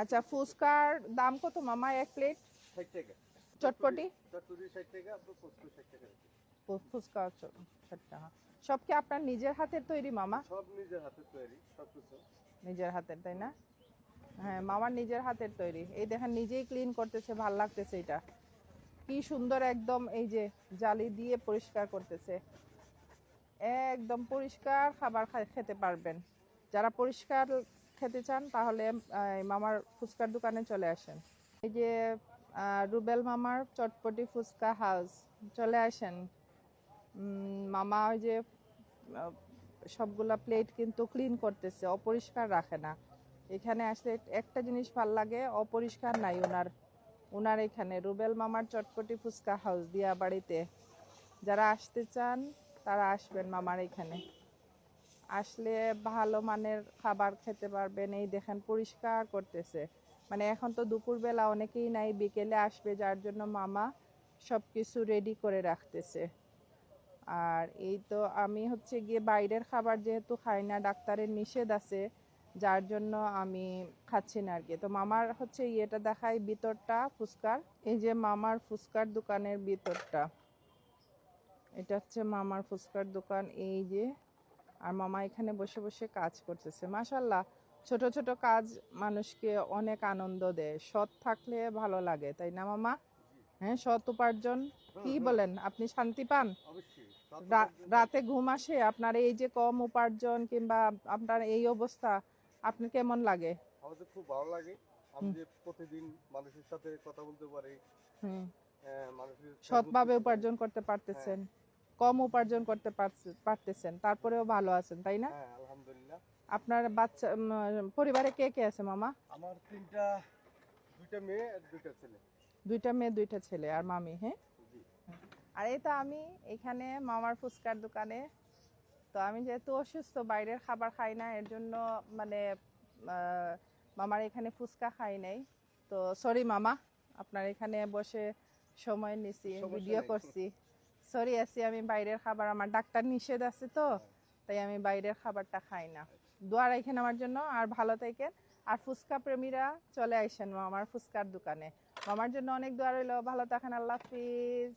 আচ্ছা ফুচকার দাম কত মামা এক প্লেট? চটপটি? ফুচকা ষাট টাকা সব কি আপনার নিজের হাতের তৈরি মামা? সব নিজের হাতে তৈরি সব কিছু। নিজের হাতের তাই না? হ্যাঁ মামার নিজের হাতের তৈরি। এই দেখেন নিজেই ক্লিন করতেছে ভালো লাগতেছে এটা। কি সুন্দর একদম এই যে জালি দিয়ে পরিষ্কার করতেছে। একদম পরিষ্কার খাবার খেতে পারবেন। যারা পরিষ্কার খেতে চান, তাহলে মামার ফুচকার দোকানে চলে আসেন। এই যে রুবেল মামার চটপটি ফুচকা হাউস, চলে আসেন। মামা ওই যে সবগুলা প্লেট কিন্তু ক্লিন করতেছে, অপরিষ্কার রাখে না। এখানে আসলে একটা জিনিস ভালো লাগে, অপরিষ্কার নাই ওনার ওনার এখানে, রুবেল মামার চটপটি ফুচকা হাউস দিয়া বাড়িতে যারা আসতে চান, তারা আসবেন মামার এখানে। আসলে ভালো মানের খাবার খেতে পারবেন, এই দেখেন পরিষ্কার করতেছে। মানে এখন তো দুপুরবেলা অনেকেই নাই, বিকেলে আসবে, যার জন্য মামা সব কিছু রেডি করে রাখতেছে। আর এই তো আমি হচ্ছে গিয়ে বাইরের খাবার যেহেতু খাই না, ডাক্তারের নিষেধ আছে, যার জন্য আমি খাচ্ছি না আর কি তো মামার হচ্ছে ইয়েটা দেখাই, ভিতরটা ফুচকার, এই যে মামার ফুচকার দোকানের ভিতরটা। এটা হচ্ছে মামার ফুচকার দোকান, এই যে আর মামা এখানে বসে বসে কাজ করতেছে। মাশাল্লাহ ছোট ছোট কাজ মানুষকে অনেক আনন্দ দেয়। সৎ থাকলে ভালো লাগে তাই না মামা? হ্যাঁ সৎ উপার্জন কি বলেন? আপনি শান্তি পান? রাতে ঘুম আসে আপনার এই যে কম উপার্জন কিংবা আপনার এই অবস্থা আপনার কেমন লাগে? আমাদের খুব ভালো লাগে। আমি যে প্রতিদিন মানুষের সাথে কথা বলতে পারি হ্যাঁ, সৎভাবে উপার্জন করতে পারতেছেন। কম উপার্জন করতে পারতেছেন তারপরেও ভালো আছেন তাই না? হ্যাঁ আলহামদুলিল্লাহ। আপনার বাচ্চা পরিবারে কে কে আছে মামা? আমার তিনটা দুইটা মেয়ে আর দুইটা ছেলে। দুইটা মেয়ে দুইটা ছেলে আর মামি হ্যাঁ? আর এই তো আমি এখানে মামার ফুচকার দোকানে। তো আমি যেহেতু অসুস্থ বাইরের খাবার খাই না এর জন্য মানে মামার এখানে ফুচকা খাই নাই। তো সরি মামা আপনার এখানে বসে সময় নিছি ভিডিও করছি। সরি আছি আমি বাইরের খাবার, আমার ডাক্তার নিষেধ আছে তো, তাই আমি বাইরের খাবারটা খাই না। দোয়া রাখেন আমার জন্য, আর ভালো থাকেন। আর ফুচকা প্রেমীরা চলে আসেন আমার ফুচকার দোকানে। আমার জন্য অনেক দোয়া রইল, ভালো থাকেন, আল্লাহ হাফিজ।